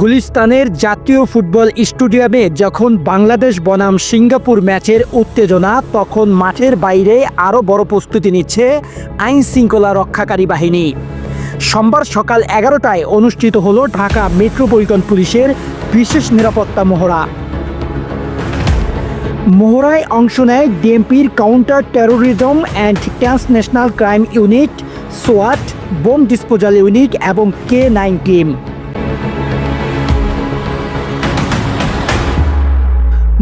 গুলিস্তানের জাতীয় ফুটবল স্টেডিয়ামে যখন বাংলাদেশ বনাম সিঙ্গাপুর ম্যাচের উত্তেজনা, তখন মাঠের বাইরে আরও বড় প্রস্তুতি নিচ্ছে আইন শৃঙ্খলা রক্ষাকারী বাহিনী। সোমবার সকাল এগারোটায় অনুষ্ঠিত হল ঢাকা মেট্রোপলিটন পুলিশের বিশেষ নিরাপত্তা মহড়া। মহড়ায় অংশ নেয় ডিএমপির counter terrorism and transnational crime unit, Swat, bomb disposal unit এবং কে নাইন টিম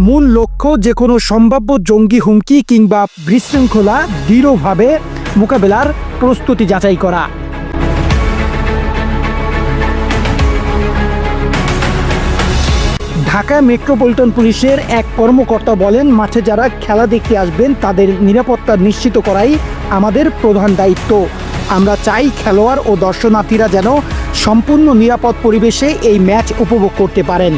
মূল লক্ষ্য যে কোনো সম্ভাব্য জঙ্গি হুমকি কিংবা বিশৃঙ্খলা দৃঢ়ভাবে মোকাবেলার প্রস্তুতি যাচাই করা। ঢাকা মেট্রোপলিটন পুলিশের এক কর্মকর্তা বলেন, মাঠে যারা খেলা দেখতে আসবেন, তাদের নিরাপত্তা নিশ্চিত করাই আমাদের প্রধান দায়িত্ব। আমরা চাই খেলোয়াড় ও দর্শনার্থীরা যেন সম্পূর্ণ নিরাপদ পরিবেশে এই ম্যাচ উপভোগ করতে পারেন।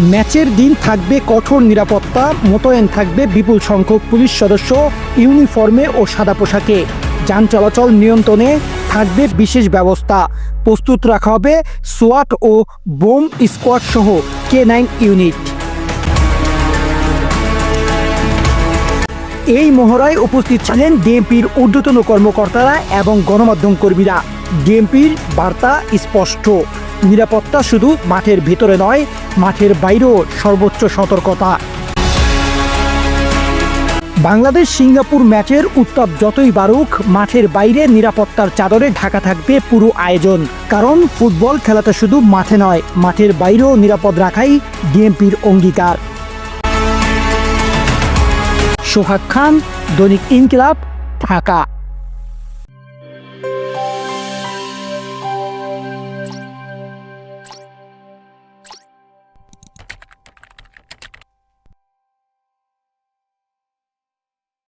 ম্যাচের দিন থাকবে কঠোর নিরাপত্তা, মোতায়েন থাকবে বিপুল সংখ্যক পুলিশ সদস্য, ইউনিফর্মে ও সাদা পোশাকে। যান চলাচল নিয়ন্ত্রণে থাকবে বিশেষ ব্যবস্থা। প্রস্তুত রাখা হবে সোয়াট ও বোম স্কোয়াড সহ কে নাইন ইউনিট। এই মহড়ায় উপস্থিত ছিলেন ডিএমপির ঊর্ধ্বতন কর্মকর্তারা এবং গণমাধ্যম কর্মীরা। ডিএমপির বার্তা স্পষ্ট। নিরাপত্তা শুধু মাঠের ভিতরে নয়, মাঠের বাইরেও সর্বোচ্চ সতর্কতা। বাংলাদেশ সিঙ্গাপুর ম্যাচের উত্তাপ যতই বাড়ুক, মাঠের বাইরে নিরাপত্তার চাদরে ঢাকা থাকবে পুরো আয়োজন। কারণ ফুটবল খেলাটা শুধু মাঠে নয়, মাঠের বাইরেও নিরাপদ রাখাই ডিএমপির অঙ্গীকার। সোহাগ খান, দৈনিক ইনকিলাব, ঢাকা।